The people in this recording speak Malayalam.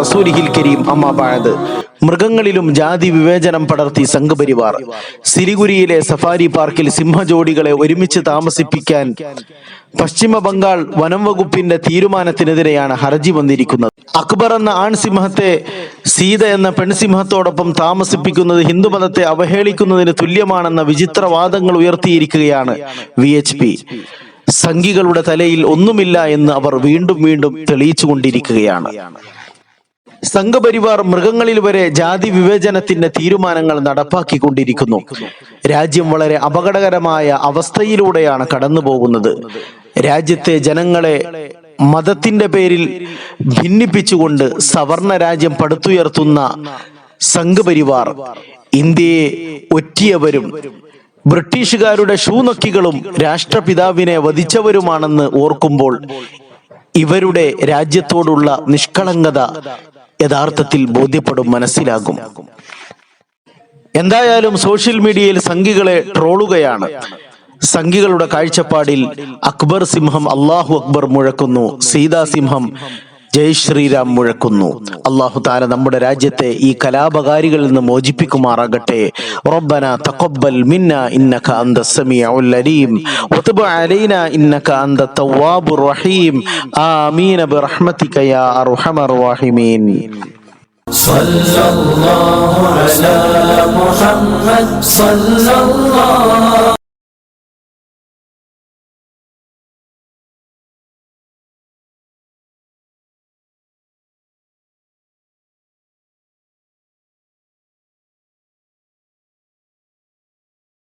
റസൂലിഹിൽ കരീം. മൃഗങ്ങളിലും ജാതി വിവേചനം പടർത്തി സംഘപരിവാർ. സിലിഗുരിയിലെ സഫാരി പാർക്കിൽ സിംഹജോഡികളെ ഒരുമിച്ച് താമസിപ്പിക്കാൻ പശ്ചിമ ബംഗാൾ വനം വകുപ്പിന്റെ തീരുമാനത്തിനെതിരെയാണ് ഹർജി വന്നിരിക്കുന്നത്. അക്ബർ എന്ന ആൺസിംഹത്തെ സീത എന്ന പെൺസിംഹത്തോടൊപ്പം താമസിപ്പിക്കുന്നത് ഹിന്ദുമതത്തെ അവഹേളിക്കുന്നതിന് തുല്യമാണെന്ന വിചിത്രവാദങ്ങൾ ഉയർത്തിയിരിക്കുകയാണ് വി സംഘികളുടെ തലയിൽ ഒന്നുമില്ല എന്ന് അവർ വീണ്ടും വീണ്ടും തെളിയിച്ചുകൊണ്ടിരിക്കുകയാണ്. സംഘപരിവാർ മൃഗങ്ങളിൽ വരെ ജാതി വിവേചനത്തിന്റെ തീരുമാനങ്ങൾ നടപ്പാക്കിക്കൊണ്ടിരിക്കുന്നു. രാജ്യം വളരെ അപകടകരമായ അവസ്ഥയിലൂടെയാണ് കടന്നു പോകുന്നത് രാജ്യത്തെ ജനങ്ങളെ മതത്തിന്റെ പേരിൽ ഭിന്നിപ്പിച്ചുകൊണ്ട് സവർണ രാജ്യം പടുത്തുയർത്തുന്ന സംഘപരിവാർ ഇന്ത്യയെ ഒറ്റിയവരും ബ്രിട്ടീഷുകാരുടെ ഷൂനക്കികളും രാഷ്ട്രപിതാവിനെ വധിച്ചവരുമാണെന്ന് ഓർക്കുമ്പോൾ ഇവരുടെ രാജ്യത്തോടുള്ള നിഷ്കളങ്കത യഥാർത്ഥത്തിൽ ബോധ്യപ്പെടും മനസ്സിലാകും. എന്തായാലും സോഷ്യൽ മീഡിയയിൽ സംഘികളെ ട്രോളുകയാണ്. സംഘികളുടെ കാഴ്ചപ്പാടിൽ അക്ബർ സിംഹം അള്ളാഹു അക്ബർ മുഴക്കുന്നു സീതാ സിംഹം ജയ് ശ്രീരാം മുഴക്കുന്നു അള്ളാഹു താല നമ്മുടെ രാജ്യത്തെ ഈ കലാപകാരികളിൽ നിന്ന് മോചിപ്പിക്കുമാറാകട്ടെ റബ്ബന തഖബ്ബൽ മിന്ന ഇന്നക അന്ത സമീഉൽ അലീം വതുബ് അലൈന ഇന്നക അന്ത തവ്വാബുർ റഹീം ആമീൻ ബിറഹ്മതിക യാ അർഹമർ റഹീമീൻ صلى الله على محمد صلى الله